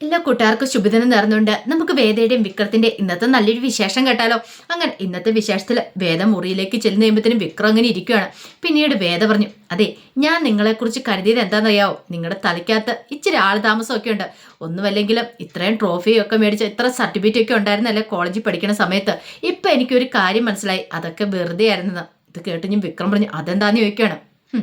എല്ലാ കൂട്ടുകാർക്കും ശുഭദിനം നേർന്നുകൊണ്ട് നമുക്ക് വേദയുടെയും വിക്രത്തിന്റെ ഇന്നത്തെ നല്ലൊരു വിശേഷം കേട്ടാലോ? അങ്ങനെ ഇന്നത്തെ വിശേഷത്തിൽ വേദ മുറിയിലേക്ക് ചെല്ലുന്ന കഴിയുമ്പോഴത്തേനും വിക്രം അങ്ങനെ ഇരിക്കുകയാണ് പിന്നീട് വേദ പറഞ്ഞു അതെ ഞാൻ നിങ്ങളെ നിങ്ങളെക്കുറിച്ച് കരുതിയത് എന്താണെന്നറിയാവോ? നിങ്ങളുടെ തലയ്ക്കകത്ത് ഇച്ചിരി ആൾ താമസമൊക്കെ ഉണ്ട്. ഒന്നുമല്ലെങ്കിലും ഇത്രയും ട്രോഫിയൊക്കെ മേടിച്ച ഇത്ര സർട്ടിഫിക്കറ്റ് ഒക്കെ ഉണ്ടായിരുന്നല്ലേ കോളേജിൽ പഠിക്കുന്ന സമയത്ത്? ഇപ്പം എനിക്കൊരു കാര്യം മനസ്സിലായി. അതൊക്കെ വെറുതെ ആയിരുന്നത് ഇത് കേട്ട് ഞാൻ വിക്രം പറഞ്ഞു അതെന്താന്ന് ചോദിക്കുകയാണ് "ഹും,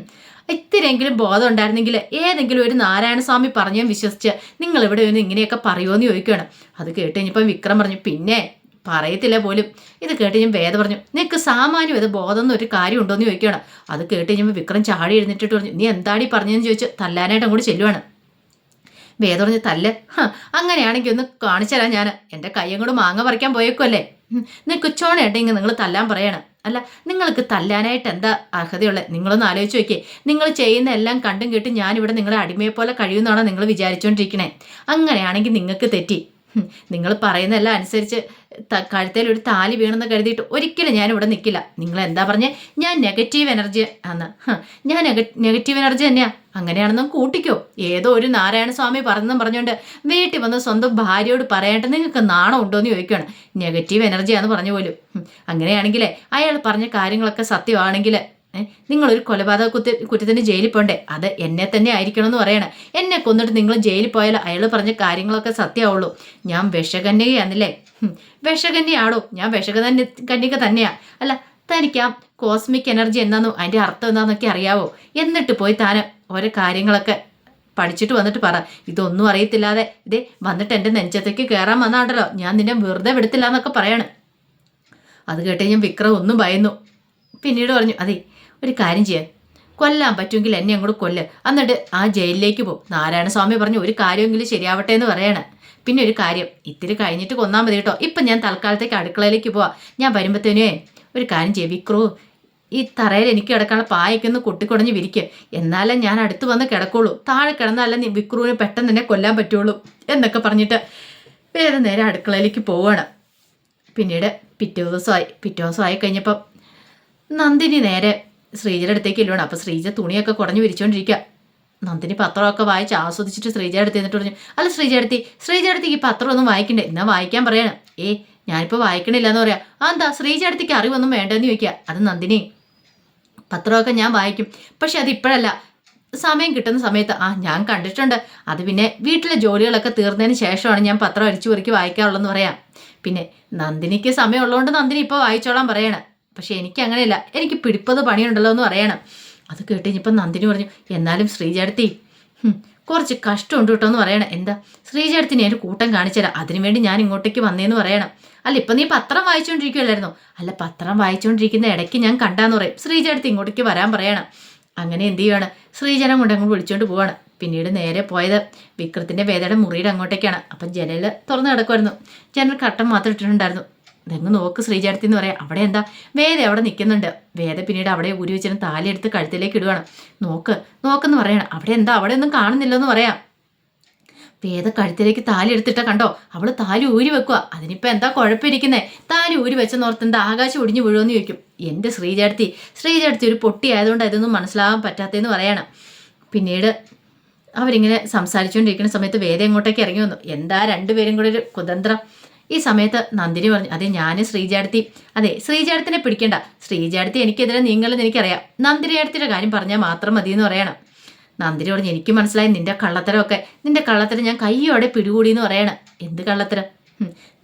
ഇത്തിരിയെങ്കിലും ബോധം ഉണ്ടായിരുന്നെങ്കിൽ ഏതെങ്കിലും ഒരു നാരായണസ്വാമി പറഞ്ഞു വിശ്വസിച്ച് നിങ്ങൾ ഇവിടെ ഒന്ന് ഇങ്ങനെയൊക്കെ പറയുമോയെന്ന് ചോദിക്കുകയാണ് അത് കേട്ട് കഴിഞ്ഞപ്പം വിക്രം പറഞ്ഞു പിന്നെ പറയത്തില്ല പോലും. ഇത് കേട്ട് ഞാൻ വേദ പറഞ്ഞു നിനക്ക് സാമാന്യം ഇത് ബോധം എന്നൊരു കാര്യം ഉണ്ടോയെന്ന് ചോദിക്കുകയാണ് അത് കേട്ട് കഴിഞ്ഞപ്പോൾ വിക്രം ചാടി എഴുന്നേറ്റിട്ട് പറഞ്ഞു നീ എന്താടി പറഞ്ഞതെന്ന് ചോദിച്ച് തല്ലാനായിട്ട് അങ്ങോട്ട് ചെല്ലുവാണ്. വേദ പറഞ്ഞ് തല്ല് അങ്ങനെയാണെങ്കിൽ ഒന്ന് കാണിച്ചു തരാം ഞാൻ എന്റെ കയ്യും കൂടെ മാങ്ങ പറിക്കാൻ പോയേക്കുമല്ലേ നിനക്ക് ഉച്ചോണയുണ്ടെങ്കിൽ നിങ്ങൾ തല്ലാൻ പറയണം. അല്ല നിങ്ങൾക്ക് തല്ലാനായിട്ട് എന്താ അർഹതയുള്ളത് നിങ്ങളൊന്ന് ആലോചിച്ച് നോക്കിയേ. നിങ്ങൾ ചെയ്യുന്ന എല്ലാം കണ്ടും കേട്ടും ഞാനിവിടെ നിങ്ങളെ അടിമയെ പോലെ കഴിയുമെന്നാണോ നിങ്ങൾ വിചാരിച്ചുകൊണ്ടിരിക്കണേ അങ്ങനെയാണെങ്കിൽ നിങ്ങൾക്ക് തെറ്റി. നിങ്ങൾ പറയുന്നതെല്ലാം അനുസരിച്ച് കഴുത്തേൽ ഒരു താലി വീണെന്ന് കരുതിയിട്ട് ഒരിക്കലും ഞാൻ ഇവിടെ നിൽക്കില്ല നിങ്ങൾ എന്താ പറഞ്ഞേ? ഞാൻ നെഗറ്റീവ് എനർജി ആണ് ഞാൻ നെഗറ്റീവ് എനർജി തന്നെയാ. അങ്ങനെയാണെന്നും കൂട്ടിക്കോ. ഏതോ ഒരു നാരായണ സ്വാമി പറഞ്ഞെന്നും പറഞ്ഞുകൊണ്ട് വീട്ടിൽ വന്ന് സ്വന്തം ഭാര്യയോട് പറയേണ്ട നിങ്ങൾക്ക് നാണം ഉണ്ടോ എന്ന് ചോദിക്കുകയാണ് നെഗറ്റീവ് എനർജിയാന്ന് പറഞ്ഞു പോലും. അങ്ങനെയാണെങ്കിൽ അയാൾ പറഞ്ഞ കാര്യങ്ങളൊക്കെ സത്യമാണെങ്കിൽ നിങ്ങളൊരു കൊലപാതക കുറ്റ കുറ്റത്തിന് ജയിലിൽ പോണ്ടേ? അത് എന്നെ തന്നെ ആയിരിക്കണം എന്ന് പറയണേ. എന്നെ കൊന്നിട്ട് നിങ്ങൾ ജയിലിൽ പോയാൽ അയാൾ പറഞ്ഞ കാര്യങ്ങളൊക്കെ സത്യമാവുള്ളൂ. ഞാൻ വിഷകന്യകയാണല്ലേ വിഷകന്യാണോ ഞാൻ വിഷകന്യ കന്യക തന്നെയാ. അല്ല തനിക്ക് കോസ്മിക് എനർജി എന്താന്നോ അതിന്റെ അർത്ഥം എന്താണെന്നൊക്കെ അറിയാവോ? എന്നിട്ട് പോയി താൻ ഓരോ കാര്യങ്ങളൊക്കെ പഠിച്ചിട്ട് വന്നിട്ട് പറ. ഇതൊന്നും അറിയത്തില്ലാതെ ഇതേ വന്നിട്ട് എന്റെ നെഞ്ചത്തേക്ക് കയറാൻ വന്നാണ്ടല്ലോ. ഞാൻ നിന്നെ വെറുതെ വിടത്തില്ല എന്നൊക്കെ പറയാണ്. അത് കേട്ട് ഞാൻ വിക്രം ഒന്നും ഭയന്നു. പിന്നീട് പറഞ്ഞു അതെ ഒരു കാര്യം ചെയ്യാൻ. കൊല്ലാൻ പറ്റുമെങ്കിൽ എന്നെ അങ്ങോട്ട് കൊല്ല്. എന്നിട്ട് ആ ജയിലിലേക്ക് പോകും നാരായണസ്വാമി പറഞ്ഞു ഒരു കാര്യമെങ്കിലും ശരിയാവട്ടെ എന്ന് പറയണേ. പിന്നെ ഒരു കാര്യം ഇത്തിരി കഴിഞ്ഞിട്ട് കൊന്നാൽ മതി കേട്ടോ. ഇപ്പം ഞാൻ തൽക്കാലത്തേക്ക് അടുക്കളയിലേക്ക് പോവാം. ഞാൻ വരുമ്പോഴത്തേനേ ഒരു കാര്യം ചെയ്യും. വിക്രു ഈ തറയിൽ എനിക്ക് കിടക്കാനുള്ള പായക്കൊന്ന് കൊട്ടിക്കുടഞ്ഞ് വിരിക്കുക എന്നാലേ ഞാൻ അടുത്ത് വന്ന് കിടക്കുള്ളൂ. താഴെ കിടന്നാലേ നീ വിക്രുവിനെ പെട്ടെന്ന് തന്നെ കൊല്ലാൻ പറ്റുള്ളൂ എന്നൊക്കെ പറഞ്ഞിട്ട് വേറെ നേരെ അടുക്കളയിലേക്ക് പോവുകയാണ് പിന്നീട് പിറ്റേ ദിവസമായി. പിറ്റേ ദിവസമായി കഴിഞ്ഞപ്പം നന്ദിനി നേരെ ശ്രീജയുടെ അടുത്തേക്ക് ഇല്ലുവാണ്. അപ്പോൾ ശ്രീജ തുണിയൊക്കെ കുടഞ്ഞു വിരിച്ചുകൊണ്ടിരിക്കുക നന്ദിനി പത്രമൊക്കെ വായിച്ച് ആസ്വദിച്ചിട്ട് ശ്രീജയുടെ അടുത്ത് എന്നിട്ട് പറഞ്ഞു അല്ല ശ്രീജ അടുത്തി ശ്രീജ അടുത്തേക്ക് ഈ പത്രം ഒന്നും വായിക്കണ്ടേ? എന്നാ വായിക്കാൻ പറയണം. ഏ ഞാനിപ്പോൾ വായിക്കണില്ല എന്ന് പറയാം. ആ എന്താ? ശ്രീജ അടുത്തേക്ക് അറിവൊന്നും വേണ്ടെന്ന് ചോദിക്കുക അത് നന്ദിനി പത്രമൊക്കെ ഞാൻ വായിക്കും. പക്ഷെ അത് ഇപ്പോഴല്ല സമയം കിട്ടുന്ന സമയത്ത് ആ ഞാൻ കണ്ടിട്ടുണ്ട്. അത് പിന്നെ വീട്ടിലെ ജോലികളൊക്കെ തീർന്നതിന് ശേഷമാണ് ഞാൻ പത്രം അരിച്ചു പെറുക്കി വായിക്കാറുള്ളതെന്ന് പറയാം. പിന്നെ നന്ദിനിക്ക് സമയമുള്ളതുകൊണ്ട് നന്ദിനി ഇപ്പോൾ വായിച്ചോളാൻ പറയണം. പക്ഷെ എനിക്ക് അങ്ങനെയല്ല എനിക്ക് പിടിപ്പത് പണിയുണ്ടല്ലോ എന്ന് പറയണം. അത് കേട്ട് നന്ദിനി പറഞ്ഞു എന്നാലും ശ്രീജടുത്തി കുറച്ച് കഷ്ടമുണ്ട് കേട്ടോ എന്ന് പറയണം. എന്താ? ശ്രീജടുത്തിന് ഒരു കൂട്ടം കാണിച്ചുതരാം. അതിനുവേണ്ടി ഞാൻ ഇങ്ങോട്ടേക്ക് വന്നേന്ന് പറയണം. അല്ല ഇപ്പം നീ പത്രം വായിച്ചുകൊണ്ടിരിക്കുകയല്ലായിരുന്നു അല്ല പത്രം വായിച്ചുകൊണ്ടിരിക്കുന്ന ഇടയ്ക്ക് ഞാൻ കണ്ടാന്ന് പറയും. ശ്രീജടുത്ത് ഇങ്ങോട്ടേക്ക് വരാൻ പറയണം. അങ്ങനെ എന്ത് ചെയ്യുകയാണ് ശ്രീജനം കൊണ്ട് അങ്ങോട്ട് വിളിച്ചുകൊണ്ട് പോവാണ്. പിന്നീട് നേരെ പോയത് വിക്രത്തിന്റെ വേദയുടെ മുറിയുടെ അങ്ങോട്ടേക്കാണ്. അപ്പം ജനൽ തുറന്നു കിടക്കുമായിരുന്നു ജനൽ കട്ടം മാത്രം ഇട്ടിട്ടുണ്ടായിരുന്നു. ഇതെങ്ങ് നോക്ക് ശ്രീജാടത്തി എന്ന് പറയാം. അവിടെ എന്താ? വേദ അവിടെ നിൽക്കുന്നുണ്ട്. വേദ പിന്നീട് അവിടെ ഊരി വെച്ചിരുന്ന താലി എടുത്ത് കഴുത്തിലേക്ക് ഇടുവാണ്. നോക്ക് നോക്കെന്ന് പറയണം. അവിടെ എന്താ? അവിടെ ഒന്നും കാണുന്നില്ലെന്ന് പറയാം. വേദ കഴുത്തിലേക്ക് താലി എടുത്തിട്ട കണ്ടോ? അവൾ താലി ഊരി വെക്കുക അതിനിപ്പോ എന്താ കുഴപ്പമിരിക്കുന്നേ? താലി ഊരി വെച്ചെന്നോർത്ത് എന്താ ആകാശം ഒടിഞ്ഞു വീഴുമെന്ന് ചോദിക്കും. എന്റെ ശ്രീജാടത്തി ശ്രീജാടത്തി ഒരു പൊട്ടി ആയതുകൊണ്ട് അതൊന്നും മനസ്സിലാവാൻ പറ്റാത്തതെന്ന് പറയണം. പിന്നീട് അവരിങ്ങനെ സംസാരിച്ചുകൊണ്ടിരിക്കുന്ന സമയത്ത് വേദ എങ്ങോട്ടേക്ക് ഇറങ്ങി വന്നു. എന്താ രണ്ടുപേരും കൂടെ ഒരു കുതന്ത്രം? ഈ സമയത്ത് നന്ദിനി പറഞ്ഞു അതെ ഞാൻ ശ്രീജാടത്തി. അതെ ശ്രീജാടത്തിനെ പിടിക്കണ്ട. ശ്രീജാടത്തി എനിക്കെതിരെ നീങ്ങലെന്ന് എനിക്കറിയാം. നന്ദിനിയാടത്തിന്റെ കാര്യം പറഞ്ഞാൽ മാത്രം മതി എന്ന് പറയണം. നന്ദിനി പറഞ്ഞു എനിക്ക് മനസ്സിലായി നിന്റെ കള്ളത്തരമൊക്കെ. നിന്റെ കള്ളത്തരം ഞാൻ കയ്യോടെ പിടികൂടി എന്ന് പറയണം. എന്ത് കള്ളത്തരം?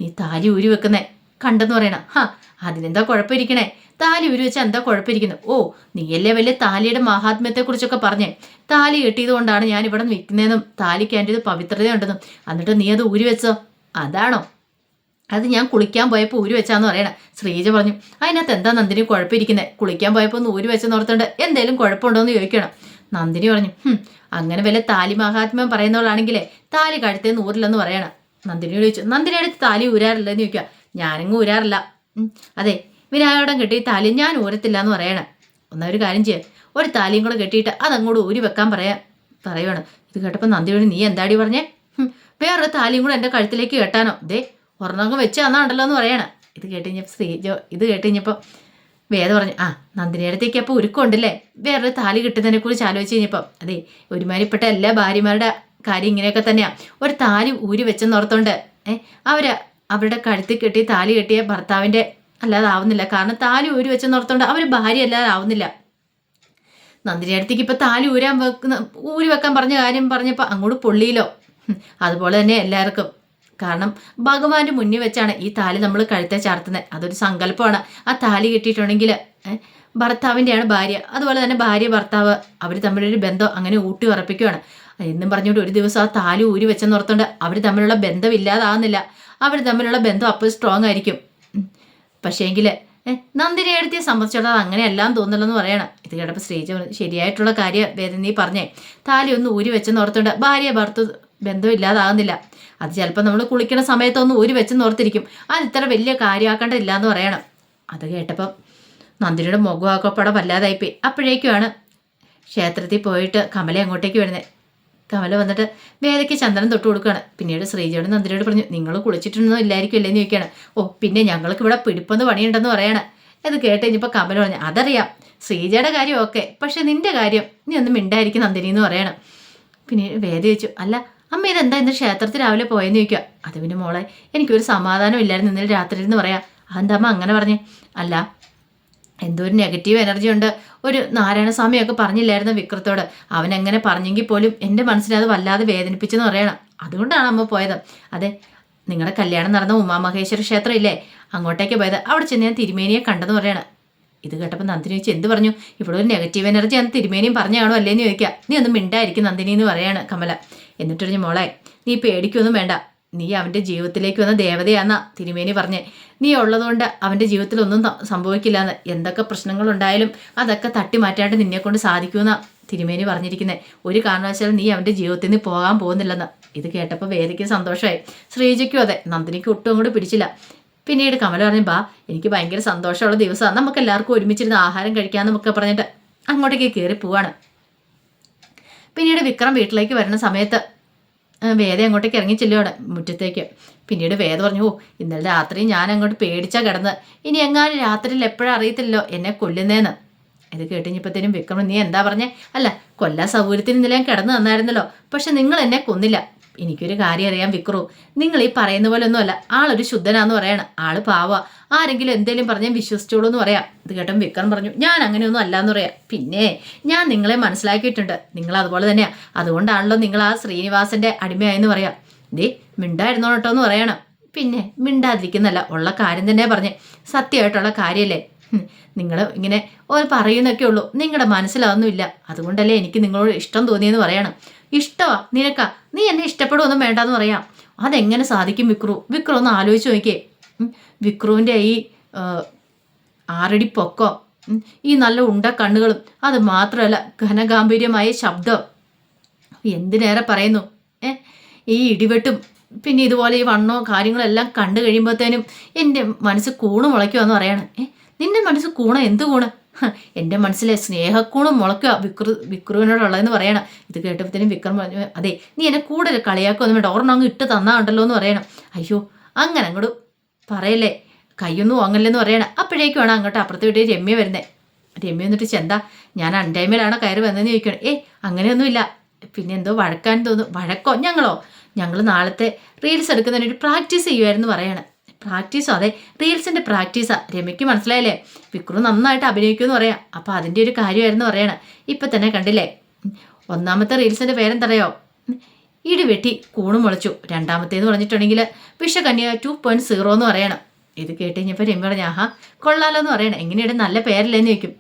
നീ താലി ഊരി വെക്കുന്നേ. കണ്ടെന്ന് പറയണം. ഹാ അതിനെന്താ കുഴപ്പമിരിക്കണേ? താലി ഊരി വെച്ചാൽ എന്താ കുഴപ്പമിരിക്കുന്നത്? ഓ നീയല്ലേ വലിയ താലിയുടെ മഹാത്മ്യത്തെക്കുറിച്ചൊക്കെ പറഞ്ഞേ? താലി കെട്ടിയത് കൊണ്ടാണ് ഞാൻ ഇവിടെ നിൽക്കുന്നതെന്നും താലിക്ക് അതിന്റെ പവിത്രതയുണ്ടെന്നും. എന്നിട്ട് നീ അത് ഊരി വെച്ചോ? അതാണോ? അത് ഞാൻ കുളിക്കാൻ പോയപ്പോൾ ഊരി വെച്ചാന്ന് പറയണം. ശ്രീജ പറഞ്ഞു അതിനകത്ത് എന്താ നന്ദിനി കുഴപ്പമിരിക്കുന്നത് കുളിക്കാൻ പോയപ്പോൾ ഒന്ന് ഊരി വെച്ചെന്ന് ഓർത്തുണ്ട് എന്തേലും കുഴപ്പമുണ്ടോ എന്ന് ചോദിക്കണം. നന്ദിനി പറഞ്ഞു "ഹും, അങ്ങനെ വല്ല താലി മഹാത്മ്യം പറയുന്നവളാണെങ്കിലേ താലി കഴുത്തേ നൂറില്ലെന്ന് പറയണം. നന്ദിനി ചോദിച്ചു നന്ദിനി അടുത്ത് താലി ഊരാറില്ല എന്ന് ചോദിക്കുക ഞാനങ്ങ് ഊരാറില്ല. അതെ വിനായകടം കെട്ടി താലി ഞാൻ ഊരത്തില്ല എന്ന് പറയണം ഒന്നൊരു കാര്യം ചെയ്യാം ഒരു താലിയും കൂടെ കെട്ടിയിട്ട് അതങ്ങോട്ട് ഊരി വെക്കാൻ പറയാ പറയുവാണ്. ഇത് കേട്ടപ്പോൾ നന്ദിയോട് നീ എന്താടി പറഞ്ഞേ? "ഹും, വേറൊരു താലിയും കൂടെ എന്റെ കഴുത്തിലേക്ക് കെട്ടാനോ? ദേ ഒരെണ്ണം വെച്ച് തന്നാണ്ടല്ലോ എന്ന് പറയണം. ഇത് കേട്ട് കഴിഞ്ഞപ്പോൾ ശ്രീജോ ഇത് കേട്ട് കഴിഞ്ഞപ്പോൾ വേദ പറഞ്ഞു ആ നന്ദിനിയടുത്തേക്ക് അപ്പോൾ ഉരുക്കമുണ്ടല്ലേ വേറൊരു താലി കിട്ടുന്നതിനെ കുറിച്ച് ആലോചിച്ച് കഴിഞ്ഞപ്പം അതെ ഒരുമാതിരിപ്പെട്ട എല്ലാ ഭാര്യമാരുടെ കാര്യം ഇങ്ങനെയൊക്കെ തന്നെയാണ് ഒരു താലി ഊരി വെച്ചെന്ന് ഓർത്തോണ്ട് ഏഹ് അവർ അവരുടെ കഴുത്തിൽ കെട്ടി താലി കെട്ടിയ ഭർത്താവിന്റെ അല്ലാതെ ആവുന്നില്ല കാരണം താലി ഊരി വെച്ചെന്ന് ഓർത്തോണ്ട് അവർ ഭാര്യ അല്ലാതെ ആവുന്നില്ല നന്ദിനി അടുത്തേക്ക് ഇപ്പൊ താലി ഊരാൻ വെക്കുന്ന ഊരി വെക്കാൻ പറഞ്ഞ കാര്യം പറഞ്ഞപ്പോൾ അങ്ങോട്ട് പൊള്ളിയിലോ അതുപോലെ തന്നെ എല്ലാവർക്കും. കാരണം ഭഗവാന്റെ മുന്നിൽ വെച്ചാണ് ഈ താലി നമ്മൾ കഴുത്തെ ചാർത്തുന്നത്. അതൊരു സങ്കല്പമാണ്. ആ താലി കിട്ടിയിട്ടുണ്ടെങ്കിൽ ഭർത്താവിന്റെയാണ് ഭാര്യ. അതുപോലെ തന്നെ ഭാര്യ ഭർത്താവ് അവർ തമ്മിലൊരു ബന്ധം അങ്ങനെ ഊട്ടി ഉറപ്പിക്കുകയാണ് എന്നും പറഞ്ഞുകൊണ്ട് ഒരു ദിവസം ആ താലി ഊരി വെച്ചെന്ന് ഓർത്തുകൊണ്ട് അവർ തമ്മിലുള്ള ബന്ധം ഇല്ലാതാകുന്നില്ല അവർ തമ്മിലുള്ള ബന്ധം അപ്പോൾ സ്ട്രോങ് ആയിരിക്കും. പക്ഷേങ്കിൽ നന്ദിനി എടുത്തിയെ സംബന്ധിച്ചിടത്തോളം അങ്ങനെയെല്ലാം തോന്നില്ലെന്ന് പറയണം. ഇത് കേട്ടപ്പോൾ ശ്രീജ ശരിയായിട്ടുള്ള കാര്യം വേദന നീ പറഞ്ഞേ. താലി ഒന്ന് ഊരി വെച്ചെന്ന് ഓർത്തുകൊണ്ട് ഭാര്യ ഭർത്തു ബന്ധം ഇല്ലാതാകുന്നില്ല അത് ചിലപ്പോൾ നമ്മൾ കുളിക്കുന്ന സമയത്തൊന്ന് ഒരു വെച്ച് ഓർത്തിരിക്കും അത് ഇത്ര വലിയ കാര്യമാക്കേണ്ടതില്ല എന്ന് പറയണം. അത് കേട്ടപ്പം നന്ദിനിയുടെ മുഖമാക്കപ്പടം വല്ലാതായിപ്പോയി. അപ്പോഴേക്കുമാണ് ക്ഷേത്രത്തിൽ പോയിട്ട് കമല അങ്ങോട്ടേക്ക് വരുന്നത് കമല വന്നിട്ട് വേദയ്ക്ക് ചന്ദനം തൊട്ട് കൊടുക്കുകയാണ്. പിന്നീട് ശ്രീജയോട് നന്ദിനിയോട് പറഞ്ഞു നിങ്ങൾ കുളിച്ചിട്ടൊന്നും ഇല്ലായിരിക്കും അല്ലേന്ന് ചോദിക്കുകയാണ്. ഓ പിന്നെ ഞങ്ങൾക്ക് ഇവിടെ പിടിപ്പൊന്ന് പണിയുണ്ടെന്ന് പറയണം. അത് കേട്ട് കഴിഞ്ഞപ്പോൾ കമല പറഞ്ഞു അതറിയാം. ശ്രീജയുടെ കാര്യം ഓക്കെ. പക്ഷെ നിന്റെ കാര്യം നീ ഒന്നും മിണ്ടായിരിക്കും നന്ദിനി എന്ന് പറയണം. പിന്നെ വേദ ചോദിച്ചു അല്ല അമ്മ ഇതെന്താ ഇന്ന് ക്ഷേത്രത്തിൽ രാവിലെ പോയെന്ന് ചോദിക്കുക അത് പിന്നെ മോളെ എനിക്കൊരു സമാധാനം ഇല്ലായിരുന്നു ഇന്നലെ രാത്രി എന്ന് പറയാം. അതെന്താ അമ്മ അങ്ങനെ പറഞ്ഞേ? അല്ല എന്തോ ഒരു നെഗറ്റീവ് എനർജി ഉണ്ട്. ഒരു നാരായണസ്വാമിയൊക്കെ പറഞ്ഞില്ലായിരുന്നു വിക്രത്തോട്. അവൻ എങ്ങനെ പറഞ്ഞെങ്കിൽ പോലും എന്റെ മനസ്സിനെ അത് വല്ലാതെ വേദനിപ്പിച്ചെന്ന് പറയണം. അതുകൊണ്ടാണ് അമ്മ പോയത്. അതെ നിങ്ങളുടെ കല്യാണം നടന്ന ഉമാമഹേശ്വര ക്ഷേത്രം ഇല്ലേ അങ്ങോട്ടേക്ക് പോയത്. അവിടെ ചെന്ന് ഞാൻ തിരുമേനിയെ കണ്ടെന്ന് പറയണം. ഇത് കേട്ടപ്പോൾ നന്ദിനി ചോദിച്ചു എന്ത് പറഞ്ഞു? ഇവിടെ ഒരു നെഗറ്റീവ് എനർജി ആണ് തിരുമേനിയും പറഞ്ഞു കാണോ അല്ലേന്ന് ചോദിക്കുക നീ ഒന്നും മിണ്ടായിരിക്കും നന്ദിനി എന്ന് പറയാണ് കമല. എന്നിട്ട് പറഞ്ഞു മോളെ നീ പേടിക്കൊന്നും വേണ്ട. നീ അവന്റെ ജീവിതത്തിലേക്ക് വന്ന ദേവതയാന്ന തിരുമേനി പറഞ്ഞേ. നീ ഉള്ളതുകൊണ്ട് അവന്റെ ജീവിതത്തിൽ ഒന്നും സംഭവിക്കില്ല സംഭവിക്കില്ലാന്ന്. എന്തൊക്കെ പ്രശ്നങ്ങളുണ്ടായാലും അതൊക്കെ തട്ടി മാറ്റാണ്ട് നിന്നെ കൊണ്ട് സാധിക്കുമെന്ന തിരുമേനി പറഞ്ഞിരിക്കുന്നത് ഒരു കാരണവശാലും നീ അവന്റെ ജീവിതത്തിൽ നിന്ന് പോകാൻ പോകുന്നില്ലെന്ന്. ഇത് കേട്ടപ്പോൾ വേദിക്ക് സന്തോഷമായി. ശ്രീജയ്ക്കും അതെ നന്ദിനിക്ക് ഒട്ടും അങ്ങോട്ട് പിടിച്ചില്ല. പിന്നീട് കമല പറഞ്ഞു ബാ എനിക്ക് ഭയങ്കര സന്തോഷമുള്ള ദിവസമാണ് നമുക്ക് എല്ലാവർക്കും ഒരുമിച്ചിരുന്ന് ആഹാരം കഴിക്കാമെന്നൊക്കെ പറഞ്ഞിട്ട് അങ്ങോട്ടേക്ക് കയറി പോവാണ്. പിന്നീട് വിക്രം വീട്ടിലേക്ക് വരുന്ന സമയത്ത് വേദ അങ്ങോട്ടേക്ക് ഇറങ്ങി ചെല്ലുവാണ് മുറ്റത്തേക്ക്. പിന്നീട് വേദ പറഞ്ഞു ഓ ഇന്നലെ രാത്രി ഞാൻ അങ്ങോട്ട് പേടിച്ചാ കിടന്ന്. ഇനി എങ്ങാനും രാത്രിയിൽ എപ്പോഴും അറിയത്തില്ലല്ലോ എന്നെ കൊല്ലുന്നേന്ന്. ഇത് കേട്ടിഞ്ഞപ്പോഴത്തേനും വിക്രം നീ എന്താ പറഞ്ഞേ? അല്ല കൊല്ലാ സൗകര്യത്തിന് ഇന്നലെ കിടന്നു തന്നായിരുന്നല്ലോ. പക്ഷെ നിങ്ങൾ എന്നെ കൊന്നില്ല. എനിക്കൊരു കാര്യം അറിയാം വിക്രു നിങ്ങൾ ഈ പറയുന്ന പോലെ ഒന്നുമല്ല ആളൊരു ശുദ്ധനാന്ന് പറയാണ്. ആൾ പാവ. ആരെങ്കിലും എന്തേലും പറഞ്ഞാൽ വിശ്വസിച്ചോളൂ എന്ന് പറയാം. ഇത് കേട്ടും വിക്രം പറഞ്ഞു ഞാൻ അങ്ങനെയൊന്നും അല്ലാന്ന് പറയാം. പിന്നെ ഞാൻ നിങ്ങളെ മനസ്സിലാക്കിയിട്ടുണ്ട്. നിങ്ങൾ അതുപോലെ തന്നെയാ. അതുകൊണ്ടാണല്ലോ നിങ്ങൾ ആ ശ്രീനിവാസന്റെ അടിമയായെന്ന് പറയാം. ദേ മിണ്ടായിരുന്നോ കേട്ടോ എന്ന് പറയണം. പിന്നെ മിണ്ടാതിരിക്കുന്നല്ല ഉള്ള കാര്യം തന്നെ പറഞ്ഞേ. സത്യമായിട്ടുള്ള കാര്യമല്ലേ നിങ്ങൾ ഇങ്ങനെ ഓർ പറയുന്നൊക്കെ ഉള്ളൂ. നിങ്ങളുടെ മനസ്സിലതൊന്നുമില്ല. അതുകൊണ്ടല്ലേ എനിക്ക് നിങ്ങളോട് ഇഷ്ടം തോന്നിയെന്ന് പറയണം. ഇഷ്ടമാ നിനക്കാ. നീ എന്നെ ഇഷ്ടപ്പെടുമൊന്നും വേണ്ടെന്ന് പറയാം. അതെങ്ങനെ സാധിക്കും വിക്രു? വിക്രു ഒന്ന് ആലോചിച്ച് നോക്കിയേ. വിക്രുവിന്റെ ഈ ആറടി പൊക്കോ ഈ നല്ല ഉണ്ട കണ്ണുകളും അത് മാത്രമല്ല ഘനഗാംഭീര്യമായ ശബ്ദം. എന്തിനേറെ പറയുന്നു? ഏ ഈ ഇടിവെട്ടും പിന്നെ ഇതുപോലെ ഈ വണ്ണോ കാര്യങ്ങളെല്ലാം കണ്ടു കഴിയുമ്പോഴത്തേനും എന്റെ മനസ്സ് കൂണ് മുളയ്ക്കുമെന്ന് പറയാണ്. ഏ നിന്റെ മനസ്സ് കൂണ? എന്ത് കൂണ്? എന്റെ മനസ്സിലെ സ്നേഹക്കൂണും മുളയ്ക്കുക. വിക്രു വിക്രുവിനോടുള്ളതെന്ന് പറയണം. ഇത് കേട്ടപ്പോഴത്തേനും വിക്രം പറഞ്ഞു അതെ നീ എന്നെ കൂടുതൽ കളിയാക്കുമെന്ന് വേണ്ട ഓർമ്മ അങ്ങ് ഇട്ട് തന്നാ ഉണ്ടല്ലോ എന്ന് പറയണം. അയ്യോ അങ്ങനെ അങ്ങോട്ട് പറയല്ലേ? കയ്യൊന്നും വാങ്ങല്ലെന്ന് പറയണം. അപ്പോഴേക്കും അപ്പോഴേക്കുമാണ് അങ്ങോട്ട് അപ്പുറത്ത് വീട്ടിൽ രമ്യ വരുന്നത് രമ്യ എന്നിട്ട് ചെന്താ ഞാൻ അൺടൈമിലാണോ കയറി വന്നതെന്ന് ചോദിക്കണം ഏ അങ്ങനെയൊന്നുമില്ല. പിന്നെ എന്തോ വഴക്കാൻ തോന്നും വഴക്കോ? ഞങ്ങളോ? ഞങ്ങൾ നാളത്തെ റീൽസ് എടുക്കുന്നതിന് ഒരു പ്രാക്ടീസ് ചെയ്യുമായിരുന്നു പറയണം. പ്രാക്ടീസോ അതെ റീൽസിന്റെ പ്രാക്ടീസാ. രമയ്ക്ക് മനസ്സിലായല്ലേ? വിക്രു നന്നായിട്ട് അഭിനയിക്കുമെന്ന് പറയാം. അപ്പോൾ അതിന്റെ ഒരു കാര്യമായിരുന്നു പറയണം. ഇപ്പം തന്നെ കണ്ടില്ലേ? ഒന്നാമത്തെ റീൽസിന്റെ പേരെന്തറിയോ? ഉം. ഇടിവെട്ടി കൂണ് മുളച്ചു. രണ്ടാമത്തേന്ന് പറഞ്ഞിട്ടുണ്ടെങ്കിൽ വിഷകന്യ ടു പോയിന്റ് സീറോ എന്ന് പറയണം. ഇത് കേട്ട് കഴിഞ്ഞപ്പോൾ രമ്യ പറഞ്ഞു ആഹാ കൊള്ളാലോ എന്ന് പറയണം. എങ്ങനെയാണ് നല്ല പേരല്ലേന്ന് ചോദിക്കും.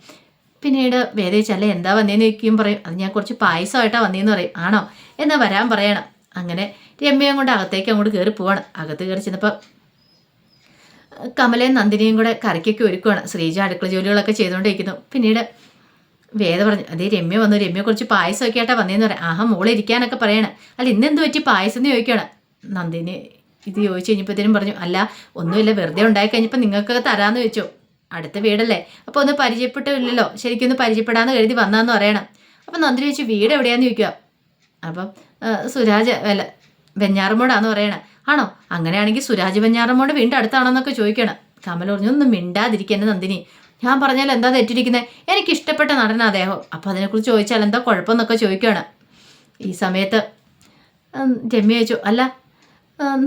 പിന്നീട് വേദിച്ചല്ല എന്താ വന്നേന്ന് ചോദിക്കും പറയും. അത് ഞാൻ കുറച്ച് പായസമായിട്ടാണ് വന്നേന്ന് പറയും. ആണോ? എന്ന് വരാൻ പറയണം. അങ്ങനെ രമ്യയും കൊണ്ട് അകത്തേക്ക് അങ്ങോട്ട് കയറി പോവാണ്. അകത്ത് കയറി ചെന്നപ്പോൾ കമലയും നന്ദിനിയും കൂടെ കറിക്കൊക്കെ ഒരുക്കുവാണ്. ശ്രീജ അടുക്കള ജോലികളൊക്കെ ചെയ്തുകൊണ്ടിരിക്കുന്നു. പിന്നീട് വേദ പറഞ്ഞു അതേ രമ്യ വന്നു. രമ്യ കുറച്ച് പായസം ഒക്കെ ആയിട്ടാ വന്നേന്ന് പറയാം. ആഹാ മോളെ ഇരിക്കാനൊക്കെ പറയണേ. അല്ല ഇന്നെന്ത് പറ്റി? പായസം എന്ന് ചോദിക്കുകയാണ് നന്ദിനി ഇത് ചോദിച്ചു കഴിഞ്ഞപ്പോഴത്തേനും പറഞ്ഞു അല്ല ഒന്നുമില്ല. വെറുതെ ഉണ്ടായി കഴിഞ്ഞപ്പോൾ നിങ്ങൾക്ക് തരാമെന്ന് ചോദിച്ചു അടുത്ത വീടല്ലേ. അപ്പോൾ ഒന്ന് പരിചയപ്പെട്ടില്ലല്ലോ. ശരിക്കും ഒന്ന് പരിചയപ്പെടാമെന്ന് കരുതി വന്നാന്ന് പറയണം. അപ്പം നന്ദി ചോദിച്ചു വീട് എവിടെയാന്ന് ചോദിക്കുക അപ്പം സുരാജ് അല്ല വെഞ്ഞാറുമോടാന്ന് പറയണേ. ആണോ? അങ്ങനെയാണെങ്കിൽ സുരാജ് വെഞ്ഞാറമ്മോട് വീണ്ടും അടുത്താണോന്നൊക്കെ ചോദിക്കണം. കമൽ പറഞ്ഞു ഒന്നും നന്ദിനി. ഞാൻ പറഞ്ഞാൽ എന്താ തെറ്റിരിക്കുന്നത് എനിക്ക് ഇഷ്ടപ്പെട്ട നടനാ അദ്ദേഹം. അപ്പോൾ അതിനെക്കുറിച്ച് ചോദിച്ചാൽ എന്താ കുഴപ്പമെന്നൊക്കെ ചോദിക്കുകയാണ് ഈ സമയത്ത് രമ്യ ചോദിച്ചു അല്ല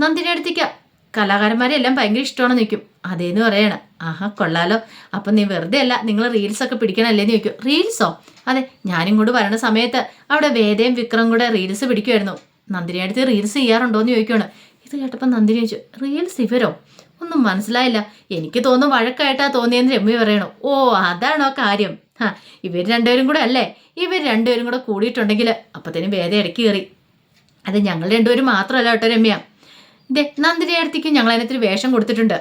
നന്ദിനി അടുത്തേക്ക്. കലാകാരന്മാരെ എല്ലാം ഭയങ്കര ഇഷ്ടമാണ് നിൽക്കും അതേന്ന് പറയണം. ആഹാ കൊള്ളാലോ. അപ്പം നീ വെറുതെ അല്ല നിങ്ങൾ റീൽസൊക്കെ പിടിക്കണല്ലേന്ന് ചോദിക്കും. റീൽസോ അതെ ഞാനും കൂടെ വരണ സമയത്ത് അവിടെ വേദയും വിക്രം കൂടെ റീൽസ് പിടിക്കുമായിരുന്നു നന്ദിനി അടുത്ത് റീൽസ് ചെയ്യാറുണ്ടോ എന്ന് ചോദിക്കുകയാണ് ഇത് കേട്ടപ്പോൾ നന്ദിനി ചോദിച്ചു റീൽസ് ഇവരോ? ഒന്നും മനസ്സിലായില്ല. എനിക്ക് തോന്നുന്നു വഴക്കായിട്ടാ തോന്നിയെന്ന് രമ്യ പറയണു. ഓ അതാണോ കാര്യം? ഹാ ഇവർ രണ്ടുപേരും കൂടെ അല്ലേ? ഇവർ രണ്ടുപേരും കൂടെ കൂടിയിട്ടുണ്ടെങ്കിൽ അപ്പത്തേനും വേദ ഇടയ്ക്ക് കയറി. അത് ഞങ്ങൾ രണ്ടുപേരും മാത്രമല്ല കേട്ടോ രമ്യ. ഇതേ നന്ദിനി അടുത്തേക്ക് ഞങ്ങൾ അതിനകത്തൊരു വേഷം കൊടുത്തിട്ടുണ്ട്.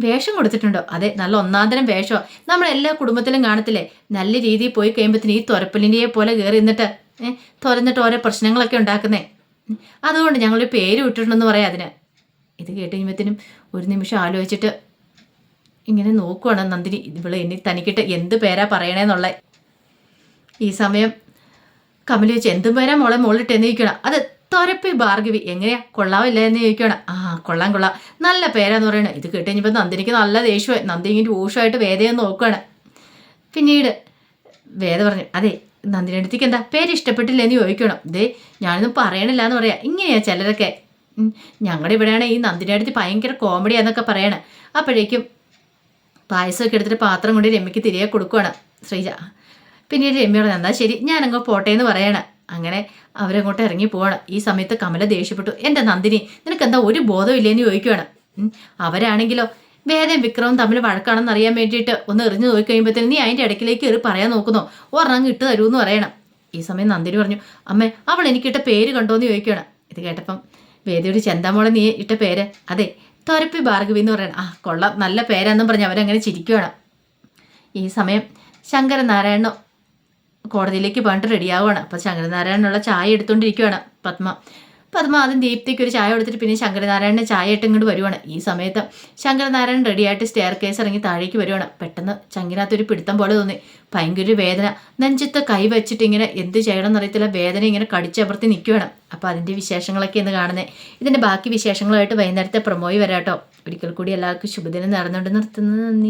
വേഷം കൊടുത്തിട്ടുണ്ടോ? അതെ നല്ല ഒന്നാന്തരം വേഷമോ നമ്മൾ എല്ലാ കുടുംബത്തിലും കാണത്തില്ലേ? നല്ല രീതിയിൽ പോയി കഴിയുമ്പത്തിന് ഈ തുരപ്പലിന്റെ പോലെ കയറി നിന്നിട്ട് ഏഹ് തുറന്നിട്ട് ഓരോ പ്രശ്നങ്ങളൊക്കെ ഉണ്ടാക്കുന്നേ. അതുകൊണ്ട് ഞങ്ങളൊരു പേര് വിട്ടിട്ടുണ്ടെന്ന് പറയാം അതിന്. ഇത് കേട്ട് കഴിയുമ്പോഴത്തേനും ഒരു നിമിഷം ആലോചിച്ചിട്ട് ഇങ്ങനെ നോക്കുവാണ് നന്ദിനി. ഇവൾ ഇനി തനിക്കിട്ട് എന്ത് പേരാ പറയണേന്നുള്ള. ഈ സമയം കമലി ചോദിച്ചു എന്തും പേരാ മോളെ? മോളിട്ട് എന്ന് ചോദിക്കണം അത് തൊരപ്പി ഭാർഗവി. എങ്ങനെയാ? കൊള്ളാവില്ല എന്ന് ചോദിക്കണം ആ കൊള്ളാം കൊള്ളാം. നല്ല പേരാന്ന് പറയണേ. ഇത് കേട്ട് കഴിഞ്ഞപ്പോൾ നന്ദിനിക്ക് നല്ല ദേഷ്യമായി. നന്ദി ഇങ്ങനെ രൂക്ഷമായിട്ട് വേദയെന്ന് നോക്കുകയാണ് പിന്നീട് വേദ പറഞ്ഞു അതെ നന്ദിനി അടുത്തേക്ക് എന്താ പേര് ഇഷ്ടപ്പെട്ടില്ല എന്ന് ചോദിക്കണം. ദേ ഞാനൊന്നും പറയണില്ല എന്ന് പറയാം. ഇങ്ങനെയാ ചിലരൊക്കെ. ഞങ്ങളുടെ ഇവിടെയാണ് ഈ നന്ദിനി അടുത്ത് ഭയങ്കര കോമഡിയാന്നൊക്കെ പറയണേ. അപ്പോഴേക്കും പായസമൊക്കെ എടുത്തിട്ട് പാത്രം കൊണ്ട് രമ്യക്ക് തിരികെ കൊടുക്കുകയാണ് ശ്രീജ. പിന്നീട് രമ്യ പറഞ്ഞു എന്നാ ശരി ഞാനങ്ങ് പോട്ടെ എന്ന് പറയണ. അങ്ങനെ അവരങ്ങോട്ട് ഇറങ്ങി പോവാണ്. ഈ സമയത്ത് കമല ദേഷ്യപ്പെട്ടു. എന്റെ നന്ദിനി നിനക്ക് എന്താ ഒരു ബോധമില്ലേന്ന് ചോദിക്കുവാണ്. അവരാണെങ്കിലോ വേദയും വിക്രവും തമ്മിൽ വഴക്കാണെന്ന് അറിയാൻ വേണ്ടിയിട്ട് ഒന്ന് എറിഞ്ഞു നോക്കി കഴിയുമ്പോഴത്തേന് നീ അതിന്റെ ഇടയ്ക്കിലേക്ക് കയറി പറയാൻ നോക്കുന്നോ. ഒരെണ്ണം ഇട്ട് തരുമെന്ന് പറയണം. ഈ സമയം നന്ദിനി പറഞ്ഞു അമ്മേ അവൾ എനിക്കിട്ട പേര് കണ്ടോന്ന് ചോദിക്കുകയാണ്. ഇത് കേട്ടപ്പം വേദിയോട് ചെന്താമോളെ നീ ഇട്ട പേര് അതെ തൊരപ്പി ഭാർഗവി എന്ന് പറയണം. ആ കൊള്ളാം നല്ല പേരാന്നും പറഞ്ഞ് അവരങ്ങനെ ചിരിക്കുകയാണ് ഈ സമയം ശങ്കരനാരായണ കോടതിയിലേക്ക് പോയിട്ട് റെഡിയാവുകയാണ് അപ്പോൾ ശങ്കരനാരായണനുള്ള ചായ എടുത്തുകൊണ്ടിരിക്കുകയാണ് പത്മ. പത്മ ആദ്യം ദീപ്തിക്ക് ഒരു ചായ കൊടുത്തിട്ട് പിന്നെ ശങ്കരനാരായണന് ചായ ഇട്ട് ഇങ്ങോട്ട് വരുവാണ്. ഈ സമയത്ത് ശങ്കരനാരായണൻ റെഡിയായിട്ട് സ്റ്റെയർ കേസ് ഇറങ്ങി താഴേക്ക് വരുവാണ്. പെട്ടെന്ന് ചങ്കിനകത്തൊരു പിടുത്തം പോലെ തോന്നി. ഭയങ്കര വേദന. നെഞ്ചത്ത് കൈ വെച്ചിട്ട് ഇങ്ങനെ എന്ത് ചെയ്യണമെന്ന് അറിയത്തില്ല. വേദന ഇങ്ങനെ കടിച്ചമർത്തി നിൽക്കുകയാണ് അപ്പോൾ അതിന്റെ വിശേഷങ്ങളൊക്കെ ഇന്ന് കാണുന്നത് ഇതിന്റെ ബാക്കി വിശേഷങ്ങളായിട്ട് വൈകുന്നേരത്തെ പ്രൊമോയി വരാട്ടോ. ഒരിക്കൽ കൂടി എല്ലാവർക്കും ശുഭദിനം നടന്നുകൊണ്ട് നിർത്തുന്നത് നന്ദി.